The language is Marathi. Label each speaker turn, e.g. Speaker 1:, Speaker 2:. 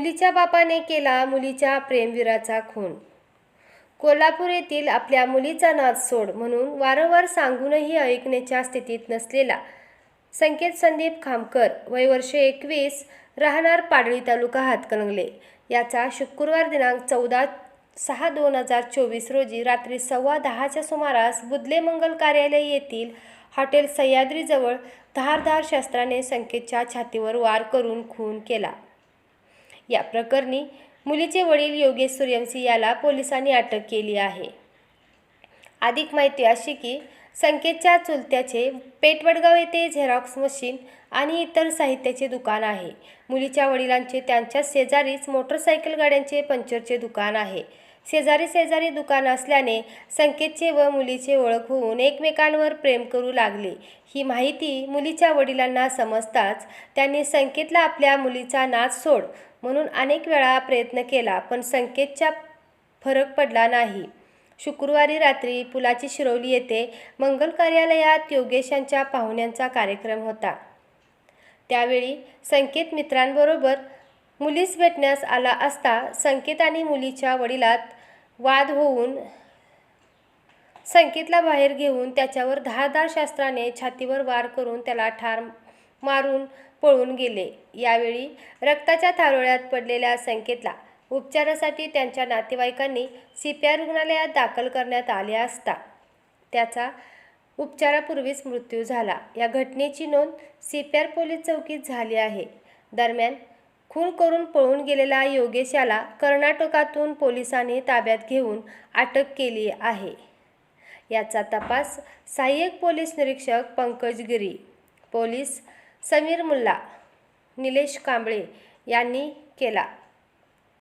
Speaker 1: मुलीच्या बापाने केला मुलीच्या प्रेमवीराचा खून. कोल्हापूर येथील आपल्या मुलीचा नाद सोड म्हणून वारंवार सांगूनही ऐकण्याच्या स्थितीत नसलेला संकेत संदीप खामकर वय वर्ष एकवीस राहणार पाडळी तालुका हातकणंगले. याचा शुक्रवार दिनांक चौदा सहा दोन हजार चोवीस रोजी रात्री सव्वा दहाच्या सुमारास बुदले मंगल कार्यालय येथील हॉटेल सह्याद्रीजवळ धारधार शस्त्राने संकेतच्या छातीवर वार करून खून केला. या प्रकरणी मुलीचे वडील योगेश सूर्यवंशी याला पोलिसांनी अटक केली आहे. अधिक माहिती अशी की संकेतच्या चुलत्याचे पेटवडगाव येथे झेरॉक्स मशीन आणि इतर साहित्याचे दुकान आहे. मुलीच्या वडिलांचे त्यांच्या शेजारीच मोटरसायकल गाड्यांचे पंक्चरचे दुकान आहे. शेजारी शेजारी दुकान असल्याने संकेतचे व मुलीचे ओळख होऊन एकमेकांवर प्रेम करू लागले. ही माहिती मुलीच्या वडिलांना समजताच त्यांनी संकेतला आपल्या मुलीचा नाच सोड म्हणून अनेक वेळा प्रयत्न केला पण संकेतच्या फरक पडला नाही. शुक्रवारी रात्री पुलाची शिरवली येथे मंगल कार्यालयात योगेशांच्या पाहुण्यांचा कार्यक्रम होता. त्यावेळी संकेत मित्रांबरोबर मुलीस भेटण्यास आला असता संकेत आणि मुलीच्या वडिलात वाद होऊन संकेतला बाहेर घेऊन त्याच्यावर धारदार शास्त्राने छातीवर वार करून त्याला ठार मारून पळून गेले. यावेळी रक्ताच्या थारोळ्यात पडलेल्या संकेतला उपचारासाठी त्यांच्या नातेवाईकांनी सी पी आर रुग्णालयात दाखल करण्यात आले असता त्याचा उपचारापूर्वीच मृत्यू झाला. या घटनेची नोंद सी पी आर पोलीस चौकीत झाली आहे. दरम्यान खून करून पळून गेलेला योगेश याला कर्नाटकातून पोलिसांनी ताब्यात घेऊन अटक केली आहे. याचा तपास सहाय्यक पोलीस निरीक्षक पंकज गिरी पोलीस समीर मुल्ला निलेश कांबळे यांनी केला.